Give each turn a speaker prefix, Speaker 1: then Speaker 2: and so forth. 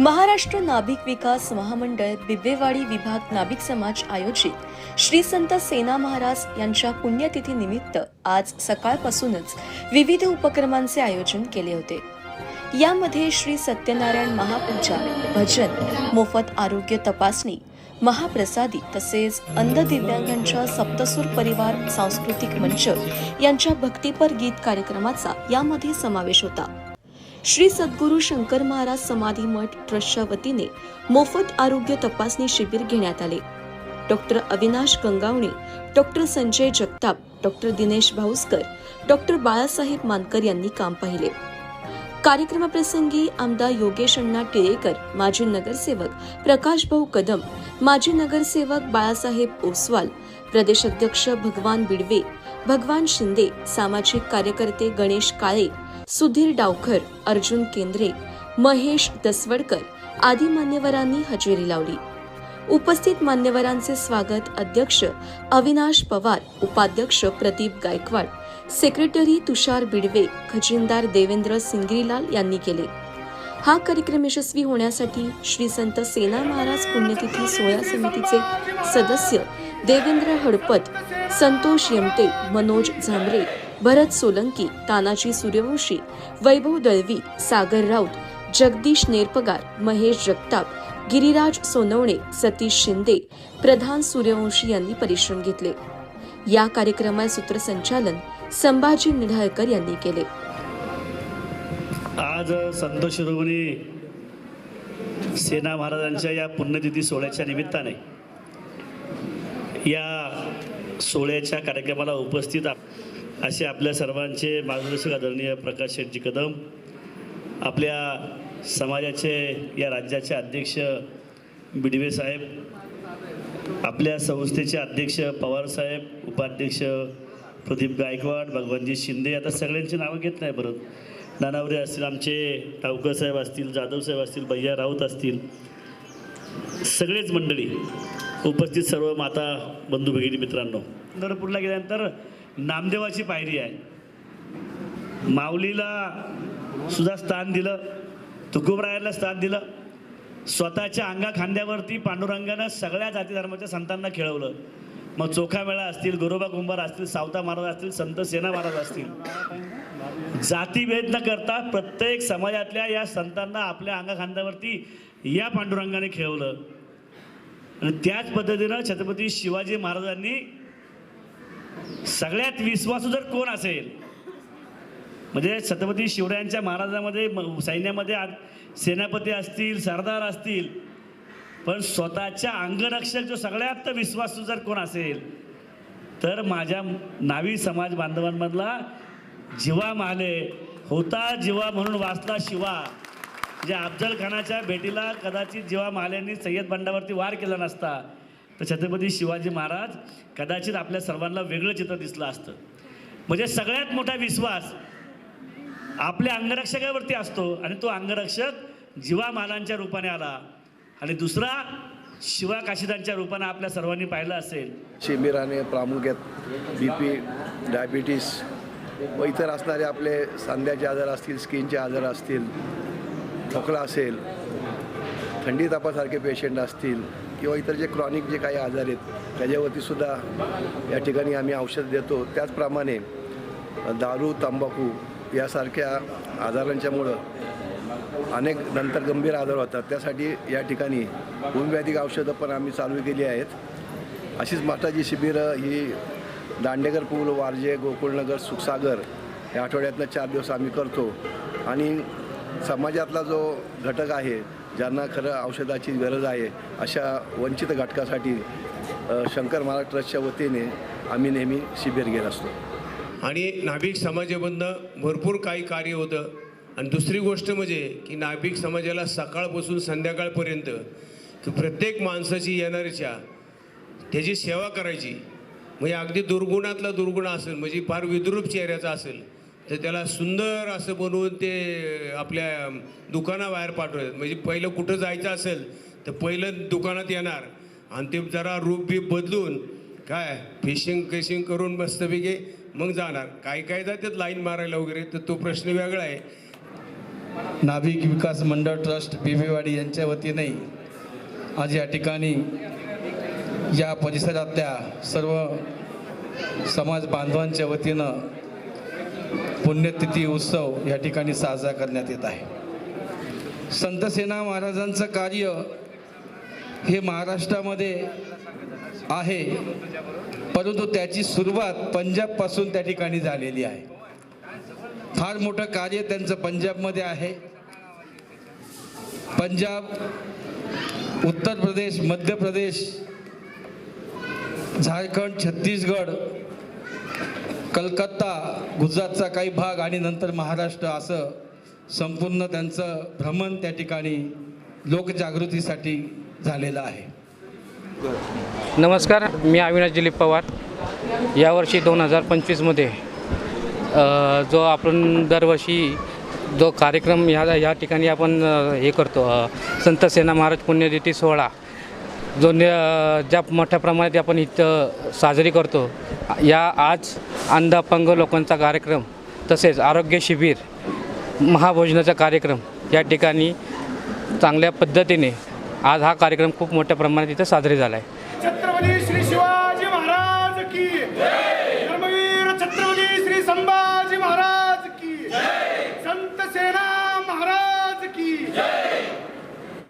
Speaker 1: महाराष्ट्र नाभिक विकास महामंडळ बिब्बेवाडी विभाग नाभिक समाज आयोजित श्री संत सेना महाराज यांच्या पुण्यतिथी निमित्त आज सकाळपासूनच विविध उपक्रमांचे आयोजन केले होते. यामध्ये श्री सत्यनारायण महापूजा भजन मोफत आरोग्य तपासणी महाप्रसादी तसेच अंध दिव्यांगांच्या सप्तसूर परिवार सांस्कृतिक मंच यांच्या भक्तीपर गीत कार्यक्रमाचा यामध्ये समावेश होता. श्री सद्गुरू शंकर महाराज समाधी मठ ट्रस्टच्या वतीने मोफत आरोग्य तपासणी शिबिर घेण्यात आले. Doctor Avinash Gangawane doctor Sanjay Jagtap doctor Dinesh Bhauskar doctor Balasaheb Mankar यांनी काम पाहिले. कार्यक्रमाप्रसंगी आमदार योगेश अण्णा टिळेकर माजी नगरसेवक प्रकाश भाऊ कदम माजी नगरसेवक बाळासाहेब ओसवाल प्रदेशाध्यक्ष भगवान बिडवे भगवान शिंदे सामाजिक कार्यकर्ते गणेश काळे सुधीर डावखर अर्जुन केंद्रे महेश दसवडकर आदी मान्यवरांनी हजेरी लावली. उपस्थित मान्यवरांचे स्वागत अध्यक्ष अविनाश पवार उपाध्यक्ष प्रदीप गायकवाड सेक्रेटरी तुषार बिडवे खजिनदार देवेंद्र सिंगरीलाल यांनी केले. हा कार्यक्रम यशस्वी होण्यासाठी श्री संत सेना महाराज पुण्यतिथी सोहळा समितीचे सदस्य देवेंद्र हडपत संतोष यमते मनोज झांबरे भरत सोलंकी तानाजी सूर्यवंशी वैभव दळवी सागर राऊत जगदीश नेरपगार महेश जगताप गिरिराज सोनवणे सतीश शिंदे प्रधान सूर्यवंशी यांनी परिश्रम घेतले. या कार्यक्रमाचे सूत्रसंचालन संभाजी निढाळकर यांनी केले.
Speaker 2: आज संत शिरोमणी सेना महाराजांच्या या पुण्यतिथी सोहळ्याच्या निमित्ताने या सोहळ्याच्या कार्यक्रमाला उपस्थित आ- असे आपल्या सर्वांचे मार्गदर्शक आदरणीय प्रकाश शेट्टी कदम आपल्या समाजाचे या राज्याचे अध्यक्ष बिडवे साहेब आपल्या संस्थेचे अध्यक्ष पवार साहेब उपाध्यक्ष प्रदीप गायकवाड भगवानजी शिंदे आता सगळ्यांची नावं घेत नाही परत. नानावरे असतील आमचे टावकर साहेब असतील जाधव साहेब असतील भैया राऊत असतील. सगळेच मंडळी उपस्थित सर्व माता बंधू भगिनी मित्रांनो. पंढरपूरला गेल्यानंतर नामदेवाची पायरी आहे. माऊलीला सुद्धा स्थान दिलं तुकोबरायाला स्थान दिलं स्वतःच्या अंगा खांद्यावरती पांडुरंगानं सगळ्या जाती धर्माच्या संतांना खेळवलं. मग चोखा मेळा असतील गोरोबा कुंभार असतील सावता महाराज असतील संत सेना महाराज असतील. जातीभेद न करता प्रत्येक समाजातल्या या संतांना आपल्या अंगा खांद्यावरती या पांडुरंगाने खेळवलं. आणि त्याच पद्धतीनं छत्रपती शिवाजी महाराजांनी सगळ्यात विश्वासू जर कोण असेल म्हणजे छत्रपती शिवरायांच्या महाराजामध्ये म- सैन्यामध्ये आज सेनापती असतील सरदार असतील पण स्वतःच्या अंगरक्षक जो सगळ्यात विश्वासू जर कोण असेल तर माझ्या नावी समाज बांधवांमधला जिवा माले होता जिवा म्हणून वाचला शिवा. म्हणजे अफजल खानाच्या भेटीला कदाचित जेव्हा महाल्यांनी सय्यद बंडावरती वार केला नसता. तर छत्रपती शिवाजी महाराज कदाचित आपल्या सर्वांना वेगळं चित्र दिसलं असतं. म्हणजे सगळ्यात मोठा विश्वास आपल्या अंगरक्षकावरती असतो आणि तो अंगरक्षक जीवा मालांच्या रूपाने आला. आणि दुसरा शिवा काशिदांच्या रूपाने आपल्या सर्वांनी पाहिलं असेल.
Speaker 3: शिबिराने प्रामुख्यात बी पी डायबिटीस व इतर असणारे आपले सांध्याचे आजार असतील स्किनचे आजार असतील खोकला असेल थंडी तापासारखे पेशंट असतील किंवा इतर जे क्रॉनिक जे काही आजार आहेत त्याच्यावरती सुद्धा या ठिकाणी आम्ही औषध देतो. त्याचप्रमाणे दारू तंबाखू यासारख्या आजारांच्यामुळं अनेक नंतर गंभीर आजार होतात. त्यासाठी या ठिकाणी होमिओपॅथिक औषधं पण आम्ही चालू केली आहेत. अशीच माताजी शिबिरं ही दांडेकर पूल वारजे गोकुळनगर सुखसागर या आठवड्यातनं चार दिवस आम्ही करतो. आणि समाजातला जो घटक आहे ज्यांना खरं औषधाची गरज आहे अशा वंचित घटकासाठी शंकर महाराज ट्रस्टच्या वतीने आम्ही नेहमी शिबिर घेत असतो.
Speaker 4: आणि नाभिक समाजामधनं भरपूर काही कार्य होतं. आणि दुसरी गोष्ट म्हणजे की नाभिक समाजाला सकाळपासून संध्याकाळपर्यंत की प्रत्येक माणसाची येणाऱ्याच्या त्याची सेवा करायची. म्हणजे अगदी दुर्गुणातला दुर्गुण असेल म्हणजे फार विद्रूप चेहऱ्याचा असेल तर त्याला सुंदर असं बनवून ते आपल्या दुकानाबाहेर पाठवतात म्हणजे पहिलं कुठं जायचं असेल तर पहिलं दुकानात येणार. आणि ते जरा रूप बीप बदलून काय फिशिंग फिशिंग करून मस्तपैकी मग जाणार. काही काही जातात लाईन मारायला वगैरे तर तो प्रश्न वेगळा आहे.
Speaker 5: नाभिक विकास मंडळ ट्रस्ट बिबेवाडी यांच्या वतीने आज या ठिकाणी या परिसरातल्या सर्व समाज बांधवांच्या वतीनं पुण्यतिथी उत्सव या ठिकाणी साजरा करण्यात येत आहे. संत सेना महाराजांचं कार्य हे महाराष्ट्रामध्ये आहे परंतु त्याची सुरुवात पंजाबपासून त्या ठिकाणी झालेली आहे. फार मोठं कार्य त्यांचं पंजाबमध्ये आहे. पंजाब उत्तर प्रदेश मध्य प्रदेश झारखंड छत्तीसगड कलकत्ता गुजरातचा काही भाग आणि नंतर महाराष्ट्र असं संपूर्ण त्यांचं भ्रमण त्या ठिकाणी लोकजागृतीसाठी झालेलं आहे.
Speaker 6: नमस्कार मी अविनाश दिलीप पवार. यावर्षी दोन हजार पंचवीसमध्ये जो आपण दरवर्षी जो कार्यक्रम ह्या या ठिकाणी आपण हे करतो संत सेना महाराज पुण्यतिथी सोहळा. जो ज्या मोठ्या प्रमाणात आपण इथं साजरी करतो या आज अंध अपंग लोकांचा कार्यक्रम तसेच आरोग्य शिबिर महाभोजनाचा कार्यक्रम या ठिकाणी चांगल्या पद्धतीने आज हा कार्यक्रम खूप मोठ्या प्रमाणात इथं साजरी झाला आहे
Speaker 7: छत्रपती श्री शिवाजी महाराज की छत्रपती श्री